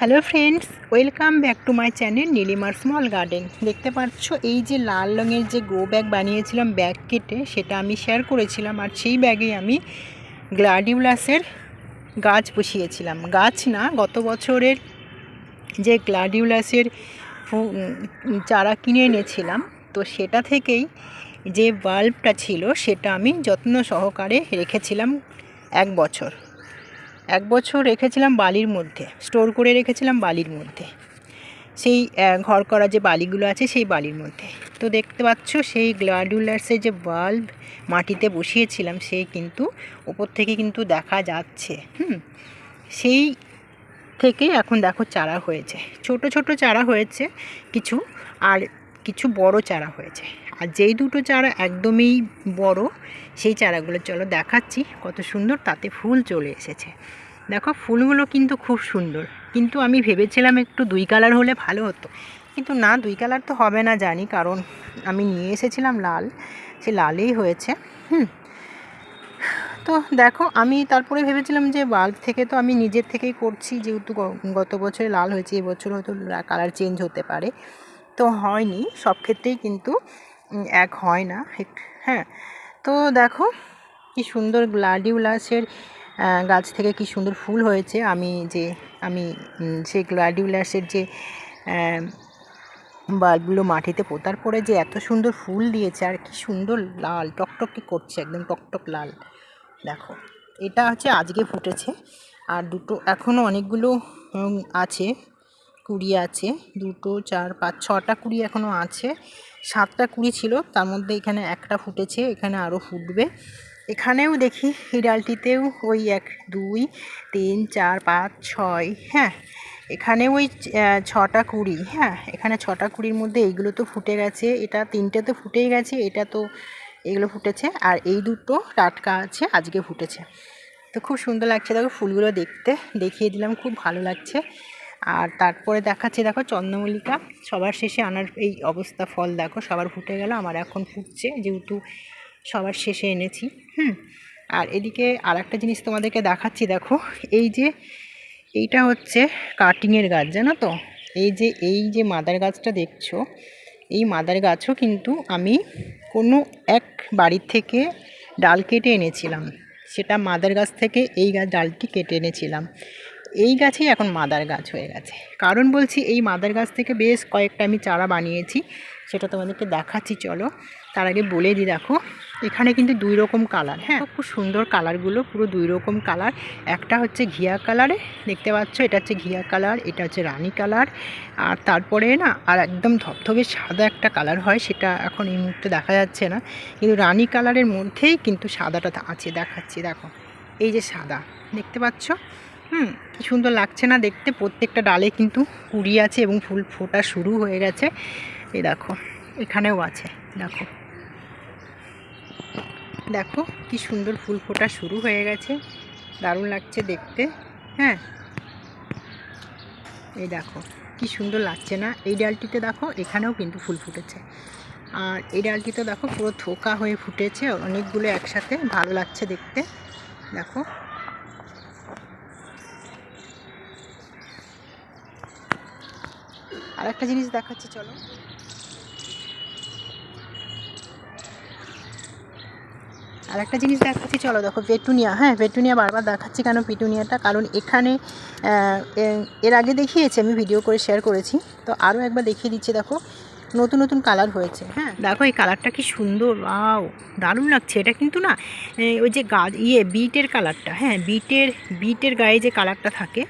Hello friends welcome back to my channel নীলিমার small garden দেখতে পাচ্ছ, এই যে লাল রঙের যে গ্রো ব্যাগ বানিয়েছিলাম ব্যাগ কেটে, সেটা আমি শেয়ার করেছিলাম আর সেই ব্যাগে আমি গ্লাডিউলাসের গাছ বসিয়েছিলাম। গাছ না, গত বছরের যে গ্লাডিউলাসের চারা কিনে এনেছিলাম, তো সেটা থেকেই যে বাল্বটা ছিল, সেটা আমি যত্ন সহকারে রেখেছিলাম এক বছর। এক বছর রেখেছিলাম বালির মধ্যে স্টোর করে রেখেছিলাম বালির মধ্যে। সেই ঘর করা যে বালিগুলো আছে সেই বালির মধ্যে। তো দেখতে পাচ্ছ সেই গ্লাডুলার্সের যে বাল্ব মাটিতে বসিয়েছিলাম সেই কিন্তু ওপর থেকে কিন্তু দেখা যাচ্ছে, হুম? সেই থেকে এখন দেখো চারা হয়েছে। ছোট ছোট চারা হয়েছে কিছু, আর কিছু বড় চারা হয়েছে। আর যেই দুটো চারা একদমই বড় সেই চারাগুলো, চলো দেখাচ্ছি কত সুন্দর তাতে ফুল চলে এসেছে। দেখো, ফুলগুলো কিন্তু খুব সুন্দর। কিন্তু আমি ভেবেছিলাম একটু দুই কালার হলে ভালো হতো। কিন্তু না, দুই কালার তো হবে না, জানি, কারণ আমি নিয়ে এসেছিলাম লাল। সে লালেই হয়েছে, হুম। তো দেখো, আমি তারপরে ভেবেছিলাম যে বাল্ব থেকে তো আমি নিজের থেকেই করছি, যেহেতু গত বছরে লাল হয়েছে, এবছর হয়তো কালার চেঞ্জ হতে পারে। তো হয়নি, সব ক্ষেত্রেই কিন্তু এক হয় না হ্যাঁ। তো দেখো, কি সুন্দর গ্লাডিউলাসের গাছ থেকে কি সুন্দর ফুল হয়েছে। আমি যে, আমি সেই গ্লাডিউলাসের যে বাল্বগুলো মাটিতে পোতার পরে যে এত সুন্দর ফুল দিয়েছে, আর কি সুন্দর লাল, টকটক টকটকে করছে, একদম টকটক লাল। দেখো, এটা হচ্ছে আজকে ফুটেছে। আর দুটো এখনও অনেকগুলো আছে, কুড়ি আছে, দুটো, চার, পাঁচ, ছটা কুড়ি এখনও আছে। সাতটা কুড়ি ছিল, তার মধ্যে এখানে একটা ফুটেছে, এখানে আরও ফুটবে। এখানেও দেখি, এই ডালটিতেও ওই এক, দুই, তিন, চার, পাঁচ, ছয় হ্যাঁ। এখানে ওই ছটা কুড়ি হ্যাঁ। এখানে ছটা কুড়ির মধ্যে এইগুলো তো ফুটে গেছে, এটা তিনটে তো ফুটেই গেছে, এটা তো এগুলো ফুটেছে, আর এই দুটো টাটকা আছে, আজকে ফুটেছে। তো খুব সুন্দর লাগছে, দেখো ফুলগুলো দেখতে, দেখিয়ে দিলাম, খুব ভালো লাগছে। আর তারপরে দেখাচ্ছি, দেখো চন্দ্রমল্লিকা। সবার শেষে আনার এই অবস্থা, ফল দেখো, সবার ফুটে গেল, আমার এখন ফুটছে, যেহেতু সবার শেষে এনেছি, হুম। আর এদিকে আর একটা জিনিস তোমাদেরকে দেখাচ্ছি, দেখো, এই যে, এইটা হচ্ছে কাটিংয়ের গাছ, জানো তো? এই যে এই যে মাদার গাছটা দেখছ, এই মাদার গাছও কিন্তু আমি কোনো এক বাড়ির থেকে ডাল কেটে এনেছিলাম। সেটা মাদার গাছ থেকে এই গাছ ডালটি কেটে এনেছিলাম। এই গাছেই এখন মাদার গাছ হয়ে গেছে। কারণ বলছি, এই মাদার গাছ থেকে বেশ কয়েকটা আমি চারা বানিয়েছি, সেটা তোমাদেরকে দেখাচ্ছি, চলো। তার আগে বলে দিই, দেখো, এখানে কিন্তু দুই রকম কালার হ্যাঁ? খুব সুন্দর কালারগুলো, পুরো দুই রকম কালার। একটা হচ্ছে ঘিয়া কালারে, দেখতে পাচ্ছ? এটা হচ্ছে ঘিয়া কালার, এটা হচ্ছে রানী কালার। আর তারপরে না, আর একদম ধবধবে সাদা একটা কালার হয়, সেটা এখন এই মুহূর্তে দেখা যাচ্ছে না। কিন্তু রানী কালারের মধ্যেই কিন্তু সাদাটা আছে, দেখাচ্ছি, দেখো। এই যে সাদা, দেখতে পাচ্ছ? হুম, কি সুন্দর লাগছে না দেখতে। প্রত্যেকটা ডালে কিন্তু কুড়ি আছে এবং ফুল ফোটা শুরু হয়ে গেছে। এই দেখো, এখানেও আছে, দেখো। দেখো, কি সুন্দর ফুল ফোটা শুরু হয়ে গেছে। দারুণ লাগছে দেখতে হ্যাঁ। এই দেখো, কি সুন্দর লাগছে না। এই ডালটিতে দেখো, এখানেও কিন্তু ফুল ফুটেছে। আর এই ডালটিতে দেখো, পুরো থোকা হয়ে ফুটেছে। অনেকগুলো একসাথে, ভালো লাগছে দেখতে। দেখো। আর একটা জিনিস দেখাচ্ছি, চলো। আর একটা জিনিস দেখাচ্ছি, চলো দেখো, পেটুনিয়া। হ্যাঁ পেটুনিয়া বারবার দেখাচ্ছি কেন পেটুনিয়াটা? কারণ এখানে এর আগে দেখিয়েছি, আমি ভিডিও করে শেয়ার করেছি। তো আরও একবার দেখিয়ে দিচ্ছি, দেখো। নতুন নতুন কালার হয়েছে হ্যাঁ? দেখো, এই কালারটা কি সুন্দর ওয়াও দারুণ লাগছে। এটা কিন্তু না ওই যে গা ইয়ে বিটের কালারটা হ্যাঁ বিটের বিটের গায়ে যে কালারটা থাকে,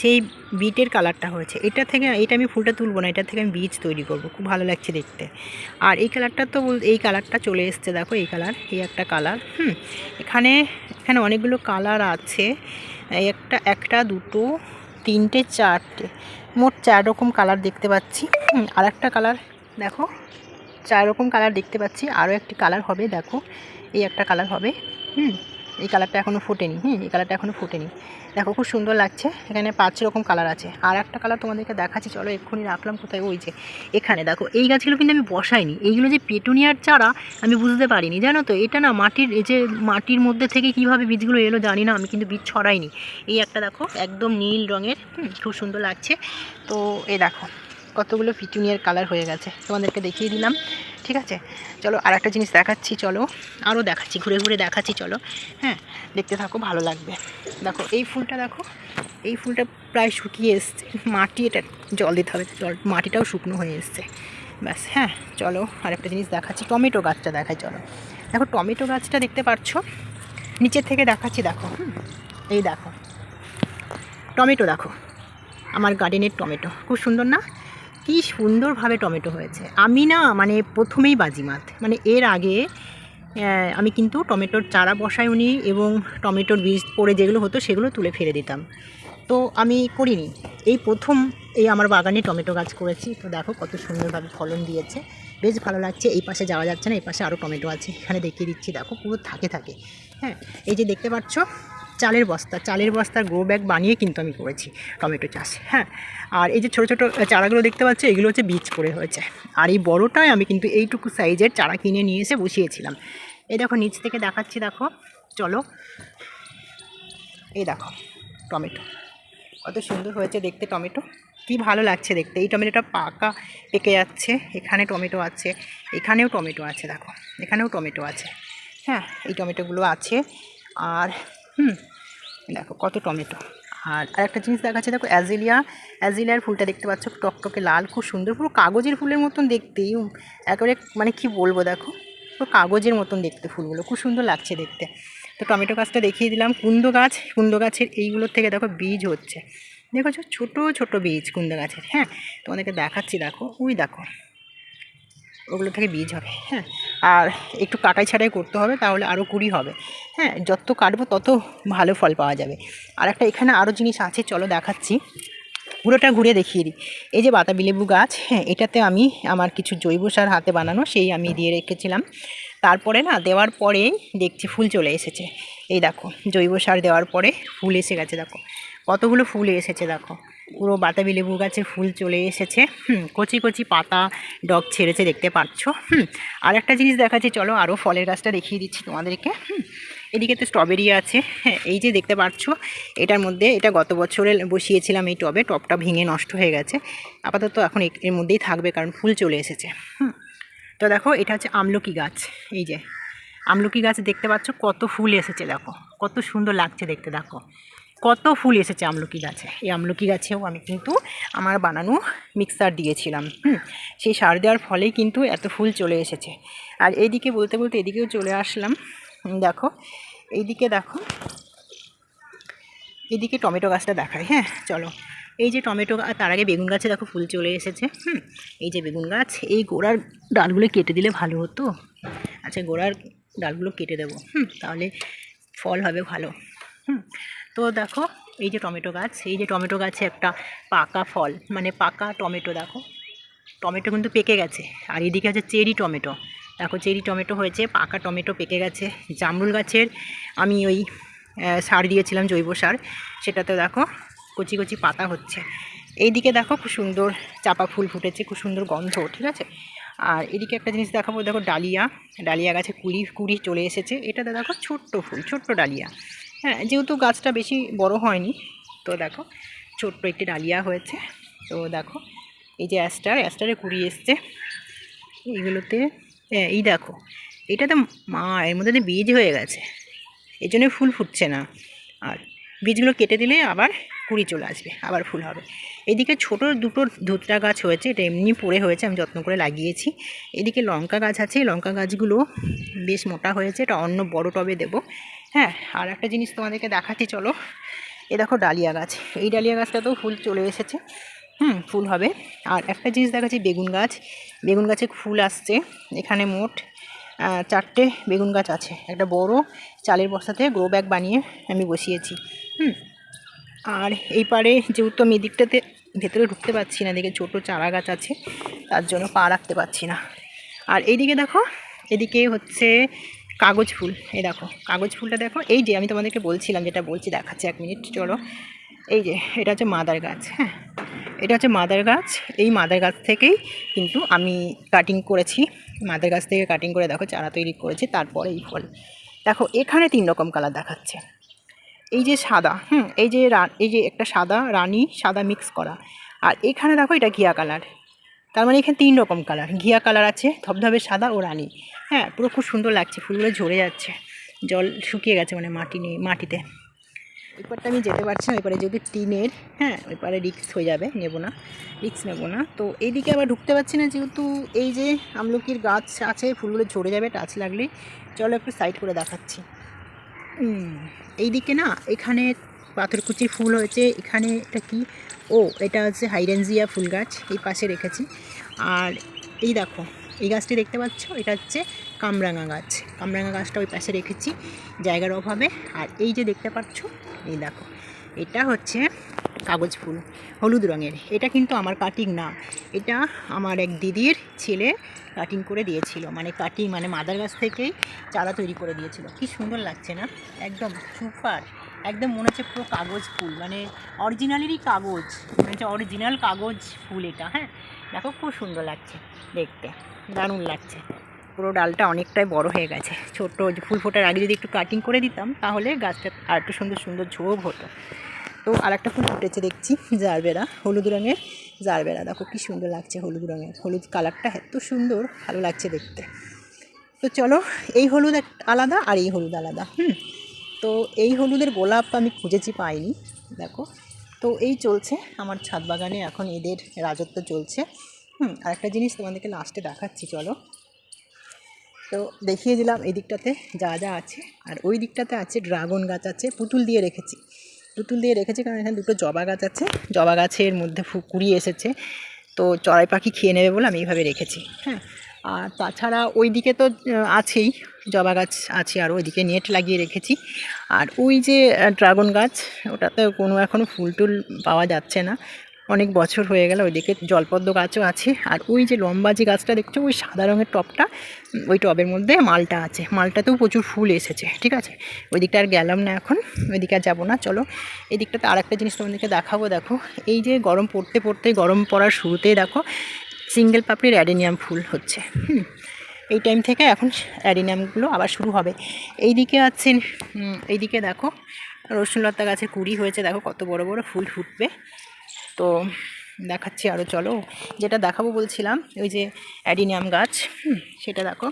সেই বিটের কালারটা হয়েছে। এটা থেকে, এটা আমি ফুলটা তুলবো না, এটা থেকে আমি বীজ তৈরি করব, খুব ভালো লাগছে দেখতে। আর এই কালারটা তো এই কালারটা চলে এসছে, দেখো, এই কালার এই একটা কালার হুম। এখানে এখানে অনেকগুলো কালার আছে একটা একটা, দুটো, তিনটে, চারটে, মোট চার রকম কালার দেখতে পাচ্ছি আর একটা কালার দেখো, চার রকম কালার দেখতে পাচ্ছি। আরও একটি কালার হবে, দেখো। এই একটা কালার হবে, হুম? এই কালারটা এখনও ফোটেনি, হুম? এই কালারটা এখনও ফোটেনি। দেখো, খুব সুন্দর লাগছে। এখানে পাঁচ রকম কালার আছে। আর একটা কালার তোমাদেরকে দেখাচ্ছি, চলো এক্ষুনি রাখলাম কোথায়? ওই যে, এখানে। দেখো, এই গাছগুলো কিন্তু আমি বসাইনি। এইগুলো যে পেটুনিয়ার চারা, আমি বুঝতে পারিনি, জানো তো? এটা না মাটির, এই যে মাটির মধ্যে থেকে কীভাবে বীজগুলো এলো জানি না, আমি কিন্তু বীজ ছড়াইনি। এই একটা দেখো, একদম নীল রঙের খুব সুন্দর লাগছে। তো এই দেখো কতগুলো পিটুনিয়ার কালার হয়ে গেছে, তোমাদেরকে দেখিয়ে দিলাম, ঠিক আছে? চলো আর একটা জিনিস দেখাচ্ছি, চলো। আরও দেখাচ্ছি, ঘুরে ঘুরে দেখাচ্ছি, চলো। হ্যাঁ দেখতে থাকো, ভালো লাগবে। দেখো, এই ফুলটা দেখো, এই ফুলটা প্রায় শুকিয়ে এসছে। মাটি এটা জল দিতে হবে, জল, মাটিটাও শুকনো হয়ে এসছে। ব্যাস হ্যাঁ চলো আর একটা জিনিস দেখাচ্ছি, টমেটো গাছটা দেখাই, চলো। দেখো, টমেটো গাছটা দেখতে পাচ্ছ? নিচের থেকে দেখাচ্ছি, দেখো এই দেখো। টমেটো দেখো, আমার গার্ডেনের টমেটো, খুব সুন্দর না? কি সুন্দরভাবে টমেটো হয়েছে। আমি না মানে প্রথমেই বাজিমাত। মানে এর আগে আমি কিন্তু টমেটোর চারা বসাই উনি এবং টমেটোর বীজ পড়ে যেগুলো হতো সেগুলো তুলে ফেলে দিতাম। তো আমি করিনি। এই প্রথম এই আমার বাগানে টমেটো গাছ করেছি। তো দেখো কত সুন্দরভাবে ফলন দিয়েছে। বেশ ভালো লাগছে, এই পাশে যাওয়া যাচ্ছে না, এই পাশে আরও টমেটো আছে। এখানে দেখিয়ে দিচ্ছি, দেখো পুরো থাকে থাকে। হ্যাঁ এই যে দেখতে পাচ্ছ চালের বস্তা, চালের বস্তার গ্রো ব্যাগ বানিয়ে কিন্তু আমি করেছি টমেটো চাষ হ্যাঁ। আর এই যে ছোটো ছোটো চারাগুলো দেখতে পাচ্ছ, এগুলো হচ্ছে বীজ করে হয়েছে। আর এই বড়টায় আমি কিন্তু এইটুকু সাইজের চারা কিনে নিয়ে এসে বসিয়েছিলাম। এই দেখো, নিচ থেকে দেখাচ্ছি, দেখো। চলো। এই দেখো, টমেটো। কত সুন্দর হয়েছে দেখতে টমেটো। কি ভালো লাগছে দেখতে। এই টমেটোটা পাকা পেকে যাচ্ছে। এখানে টমেটো আছে, এখানেও টমেটো আছে, দেখো। এখানেও টমেটো আছে হ্যাঁ। এই টমেটোগুলো আছে। আর হুম। দেখো কত টমেটো। আর আরেকটা জিনিস দেখাচ্ছে দেখো অ্যাজিলিয়া। অ্যাজিলিয়ার ফুলটা দেখতে পাচ্ছ টকটকে লাল খুব সুন্দর। পুরো কাগজের ফুলের মতন দেখতে উম, একেবারে মানে কি বলব দেখো পুরো কাগজের মতন দেখতে ফুলগুলো খুব সুন্দর লাগছে দেখতে। তো টমেটো গাছটা দেখিয়ে দিলাম কুন্দ গাছ কুন্দ গাছের এইগুলোর থেকে দেখো বীজ হচ্ছে। দেখেছ? ছোট ছোট বীজ কুন্দ গাছের হ্যাঁ? তোমাদেরকে দেখাচ্ছি দেখো। ওই দেখো। ওগুলো থেকে বীজ হবে হ্যাঁ। আর একটু কাটাই ছাটাই করতে হবে, তাহলে আরও কুড়ি হবে হ্যাঁ। যত কাটবো তত ভালো ফল পাওয়া যাবে। আর একটা এখানে আরও জিনিস আছে, চলো দেখাচ্ছি। পুরোটা ঘুরে দেখিয়ে দিই। এই যে বাতাবি লেবু গাছ হ্যাঁ এটাতে আমি আমার কিছু জৈব সার হাতে বানানো, সেই আমি দিয়ে রেখেছিলাম। তারপরে না, দেওয়ার পরেই দেখছি ফুল চলে এসেছে। এই দেখো, জৈব সার দেওয়ার পরে ফুল এসে গেছে, দেখো। কতগুলো ফুল এসেছে, দেখো। পুরো বাতাবি লেবু গাছে ফুল চলে এসেছে। হুম, কচি কচি পাতা, ডগ ছেড়েছে দেখতে পাচ্ছ। হুম আর একটা জিনিস দেখাচ্ছি, চলো আরও ফলের গাছটা দেখিয়ে দিচ্ছি তোমাদেরকে। হুম, এদিকে তো স্ট্রবেরি আছে। হ্যাঁ এই যে দেখতে পাচ্ছ, এটার মধ্যে এটা গত বছরে বসিয়েছিলাম এই টবে, টবটা ভেঙে নষ্ট হয়ে গেছে। আপাতত এখন এর মধ্যেই থাকবে কারণ ফুল চলে এসেছে। হুম, তো দেখো, এটা হচ্ছে আমলকি গাছ। এই যে, আমলকি গাছ দেখতে পাচ্ছ, কত ফুল এসেছে দেখো, কত সুন্দর লাগছে দেখতে, দেখো। কত ফুল এসেছে আমলকি গাছে। এই আমলকি গাছেও আমি কিন্তু আমার বানানো মিক্সার দিয়েছিলাম। হুম, সেই সার দেওয়ার ফলেই কিন্তু এত ফুল চলে এসেছে। আর এইদিকে বলতে বলতে এদিকেও চলে আসলাম। দেখো, এইদিকে দেখো এদিকে টমেটো গাছটা দেখায় হ্যাঁ চলো, এই যে টমেটো তার আগে বেগুন গাছে দেখো ফুল চলে এসেছে। হুম, এই যে বেগুন গাছ, এই গোড়ার ডালগুলো কেটে দিলে ভালো হতো। আচ্ছা গোড়ার ডালগুলো কেটে দেবো। হুম, তাহলে ফল হবে ভালো। হুম তো দেখো, এই যে টমেটো গাছ, এই যে টমেটো গাছে একটা পাকা ফল মানে পাকা টমেটো দেখো। টমেটো কিন্তু পেকে গেছে। আর এদিকে আছে চেরি টমেটো। দেখো, চেরি টমেটো হয়েছে, পাকা টমেটো পেকে গেছে। জামরুল গাছের আমি ওই সার দিয়েছিলাম, জৈব সার। সেটাতে দেখো, কচি কচি পাতা হচ্ছে। এইদিকে দেখো, খুব সুন্দর চাপা ফুল ফুটেছে, খুব সুন্দর গন্ধ, ঠিক আছে? আর এদিকে একটা জিনিস দেখাবো, দেখো ডালিয়া। ডালিয়া গাছে কুড়ি কুড়ি চলে এসেছে। এটাতে দেখো ছোট্ট ফুল, ছোট্ট ডালিয়া। হ্যাঁ যেহেতু গাছটা বেশি বড় হয়নি, তো দেখো ছোট্ট একটি ডালিয়া হয়েছে। তো দেখো, এই যে অ্যাস্টার, অ্যাস্টারে কুড়ি এসছে। এইগুলোতে হ্যাঁ এই দেখো, এটাতে মা, এর মধ্যে বীজ হয়ে গেছে। এই জন্য ফুল ফুটছে না। আর বীজগুলো কেটে দিলে আবার কুড়ি চলে আসবে, আবার ফুল হবে। এদিকে ছোট দুটো ধুতরা গাছ হয়েছে, এটা এমনি পড়ে হয়েছে, আমি যত্ন করে লাগিয়েছি। এদিকে লঙ্কা গাছ আছে, লঙ্কা গাছগুলো বেশ মোটা হয়েছে, এটা অন্য বড় টবে দেবো। হ্যাঁ আর একটা জিনিস তোমাদেরকে দেখাচ্ছি, চলো। এ দেখো ডালিয়া গাছ। এই ডালিয়া গাছটাতেও ফুল চলে এসেছে। হুম, ফুল হবে। আর একটা জিনিস দেখাচ্ছি, বেগুন গাছ। বেগুন গাছে ফুল আসছে, এখানে মোট চারটে বেগুন গাছ আছে। একটা বড় চালের বস্তাতে গ্রো ব্যাগ বানিয়ে আমি বসিয়েছি। হুম, আর এই পারে যেহেতু আমি এদিকটাতে ভেতরে ঢুকতে পারছি না, এদিকে ছোটো চারা গাছ আছে, তার জন্য পা রাখতে পারছি না। আর এইদিকে দেখো, এদিকে হচ্ছে কাগজ ফুল, এই দেখো, কাগজ ফুলটা দেখো। এই যে আমি তোমাদেরকে বলছিলাম, যেটা বলছি, দেখাচ্ছি এক মিনিট, চলো। এই যে, এটা হচ্ছে মাদার গাছ হ্যাঁ? এটা হচ্ছে মাদার গাছ। এই মাদার গাছ থেকেই কিন্তু আমি কাটিং করেছি। মাদার গাছ থেকে কাটিং করে দেখো, চারা তৈরি করেছি, তারপরে এই ফল। দেখো, এখানে তিন রকম কালার দেখাচ্ছে। এই যে সাদা, হুম, এই যে এই যে একটা সাদা রানী, সাদা মিক্স করা। আর এখানে দেখো, এটা ঘিয়া কালার তার মানে এখানে তিন রকম কালার ঘিয়া কালার আছে ধবধবে সাদা ও রানি। হ্যাঁ পুরো খুব সুন্দর লাগছে ফুলগুলো ঝরে যাচ্ছে। জল শুকিয়ে গেছে মানে মাটি নেই মাটিতে। এরপরটা আমি যেতে পারছি না এবারে যদি টিনের হ্যাঁ এবারে রিক্স হয়ে যাবে নেব না রিক্স নেব না। তো এইদিকে আবার ঢুকতে পারছি না যেহেতু এই যে আমলকির গাছ আছে ফুলগুলো ঝরে যাবে টাচ লাগলেই। চলো একটু সাইড করে দেখাচ্ছি। হুম, এইদিকে না এখানে পাথরকুচি ফুল হয়েছে। এখানে এটা কি? ও, এটা হচ্ছে হাইরেনজিয়া ফুল গাছ, এই পাশে রেখেছি। আর এই দেখো, এই গাছটি দেখতে পাচ্ছ? এটা হচ্ছে কামরাঙা গাছ। কামরাঙা গাছটা ওই পাশে রেখেছি জায়গার অভাবে। আর এই যে দেখতে পাচ্ছ, এই দেখো, এটা হচ্ছে কাগজ ফুল, হলুদ রঙের। এটা কিন্তু আমার কাটিং না, এটা আমার এক দিদির ছেলে কাটিং করে দিয়েছিল। মানে কাটিং মানে মাদার গাছ থেকেই চারা তৈরি করে দিয়েছিল। কি সুন্দর লাগছে না? একদম সুপার। একদম মনে হচ্ছে পুরো কাগজ ফুল মানে অরিজিনালেরই কাগজ, মনে অরিজিনাল কাগজ ফুল এটা হ্যাঁ? দেখো খুব সুন্দর লাগছে দেখতে, দারুণ লাগছে। পুরো ডালটা অনেকটাই বড় হয়ে গেছে ছোট ফুল ফোটার আগে যদি একটু কাটিং করে দিতাম, তাহলে গাছটা আর একটু সুন্দর সুন্দর ঝোপ হতো। তো আর একটা ফুল ফুটেছে দেখছি, জারবেরা, হলুদ রঙের জারবেরা, দেখো কি সুন্দর লাগছে হলুদ রঙের, হলুদ কালারটা এত সুন্দর, ভালো লাগছে দেখতে। তো চলো, এই হলুদ আলাদা আর এই হলুদ আলাদা, হুম? তো এই হলুদের গোলাপ আমি খুঁজেছি পাইনি, দেখো। তো এই চলছে আমার ছাদ বাগানে, এখন এদের রাজত্ব চলছে। হুম আর একটা জিনিস তোমাদেরকে লাস্টে দেখাচ্ছি, চলো। তো দেখিয়ে দিলাম এই দিকটাতে যা যা আছে, আর ওই দিকটাতে আছে ড্রাগন গাছ আছে, পুতুল দিয়ে রেখেছি। পুতুল দিয়ে রেখেছি কারণ এখানে দুটো জবা গাছ আছে, জবা গাছের মধ্যে কুড়ি এসেছে। তো চড়াই পাখি খেয়ে নেবে বলে আমি এইভাবে রেখেছি হ্যাঁ। আর তাছাড়া ওই দিকে তো আছেই জবা গাছ আছে আর ওইদিকে নেট লাগিয়ে রেখেছি। আর ওই যে ড্রাগন গাছ ওটাতে কোনো এখনও ফুল টুল পাওয়া যাচ্ছে না। অনেক বছর হয়ে গেল ওইদিকে জলপদ্ম গাছও আছে। আর ওই যে লম্বা যে গাছটা দেখছ ওই সাদা রঙের উম, ওই টবের মধ্যে মালটা আছে। মালটাতেও প্রচুর ফুল এসেছে ঠিক আছে? ওই দিকটা আর গেলাম না এখন ওইদিকে আর যাব না চলো। এই দিকটাতে আর একটা জিনিস তোমাদেরকে দেখাবো দেখো। এই যে গরম পড়তে পড়তে গরম পড়ার শুরুতেই দেখো সিঙ্গেল পাপড়ির অ্যাডেনিয়াম ফুল হচ্ছে হুম। এই টাইম থেকে এখন অ্যাডিনিয়ামগুলো আবার শুরু হবে। এইদিকে আছে উম, এইদিকে দেখো রসুনলতা গাছে কুড়ি হয়েছে দেখো কত বড় বড় ফুল ফুটবে। তো দেখাচ্ছি আরও চলো। যেটা দেখাবো বলছিলাম ওই যে অ্যাডিনিয়াম গাছ সেটা দেখো।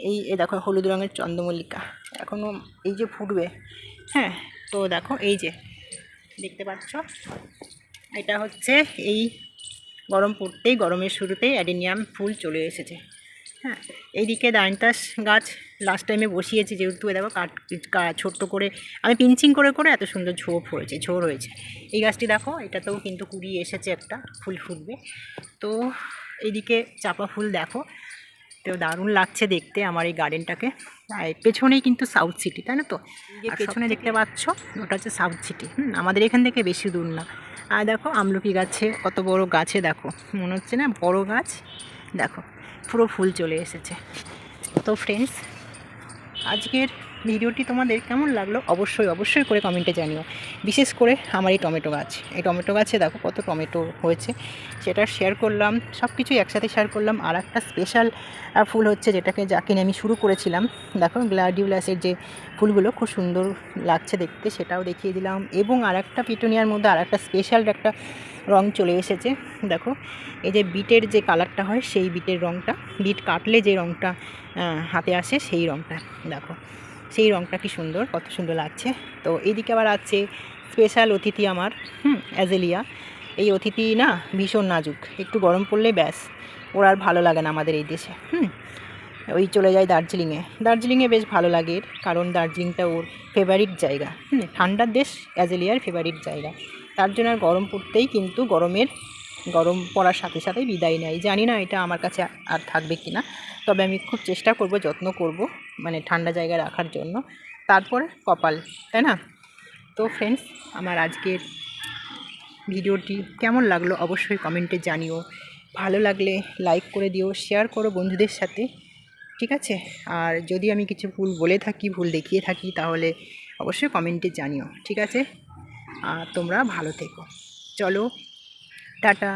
এই এ দেখো হলুদ রঙের চন্দ্রমল্লিকা এখনও এই যে ফুটবে হ্যাঁ। তো দেখো এই যে দেখতে পাচ্ছ? এটা হচ্ছে এই গরম পড়তেই গরমের শুরুতেই অ্যাডিনিয়াম ফুল চলে এসেছে। হ্যাঁ এইদিকে দাইনতাস গাছ লাস্ট টাইমে বসিয়েছি যেহেতু দেখো কাট ছোট্ট করে আমি পিঞ্চিং করে করে এত সুন্দর ঝোপ হয়েছে ঝোড় হয়েছে। এই গাছটি দেখো এটাতেও কিন্তু কুড়ি এসেছে একটা ফুল ফুটবে। তো এইদিকে চাপা ফুল দেখো তো দারুণ লাগছে দেখতে আমার এই গার্ডেনটাকে আর পেছনেই কিন্তু সাউথ সিটি তাই না তো? পেছনে দেখতে পাচ্ছ ওটা হচ্ছে সাউথ সিটি হুম আমাদের এখান থেকে বেশি দূর না। আর দেখো আমলকি গাছে কত বড় গাছে দেখো। মনে হচ্ছে না বড় গাছ? দেখো, পুরো ফুল চলে এসেছে। তো ফ্রেন্ডস আজকের ভিডিওটি তোমাদের কেমন লাগল অবশ্যই অবশ্যই করে কমেন্টে জানিও। বিশেষ করে আমার এই টমেটো গাছ। এই টমেটো গাছে দেখো কত টমেটো হয়েছে। সেটা শেয়ার করলাম সব কিছুই একসাথে শেয়ার করলাম। আর একটা স্পেশাল ফুল হচ্ছে যেটাকে যাকে নিয়ে আমি শুরু করেছিলাম। দেখো গ্লাডিউলাসের যে ফুলগুলো খুব সুন্দর লাগছে দেখতে, সেটাও দেখিয়ে দিলাম। এবং আর একটা পিটুনিয়ার মধ্যে আর একটা স্পেশাল একটা রং চলে এসেছে। দেখো, এই যে বিটের যে কালারটা হয়, সেই বিটের রংটা, বিট কাটলে যে রংটা হাতে আসে সেই রংটা। দেখো সেই রংটা কি সুন্দর, কত সুন্দর লাগছে। তো এইদিকে আবার আছে স্পেশাল অতিথি আমার, হুম, অ্যাজেলিয়া। এই অতিথি না ভীষণ নাজুক, একটু গরম পড়লে ব্যাস, ওর আর ভালো লাগে না আমাদের এই দেশে, হুম। ওই চলে যায় দার্জিলিংয়ে দার্জিলিংয়ে বেশ ভালো লাগে কারণ দার্জিলিংটা ওর ফেভারিট জায়গা, হুম ঠান্ডার দেশ, অ্যাজেলিয়ার ফেভারিট জায়গা। তার জন্য আর গরম পড়তেই কিন্তু গরমের গরম পড়ার সাথে সাথেই বিদায় নেয়। জানি না এটা আমার কাছে আর থাকবে কি না তবে আমি খুব চেষ্টা করব, যত্ন করব মানে ঠান্ডা জায়গায় রাখার জন্য। তারপরে কপাল, তাই না? তো ফ্রেন্ডস আমার আজকের ভিডিওটি কেমন লাগল অবশ্যই কমেন্টে জানিও। ভালো লাগলে লাইক করে দিও শেয়ার করো বন্ধুদের সাথে, ঠিক আছে? আর যদি আমি কিছু ভুল বলে থাকি, ভুল দেখিয়ে থাকি, তাহলে অবশ্যই কমেন্টে জানিও, ঠিক আছে? আর তোমরা ভালো থেকো। চলো। টাটা।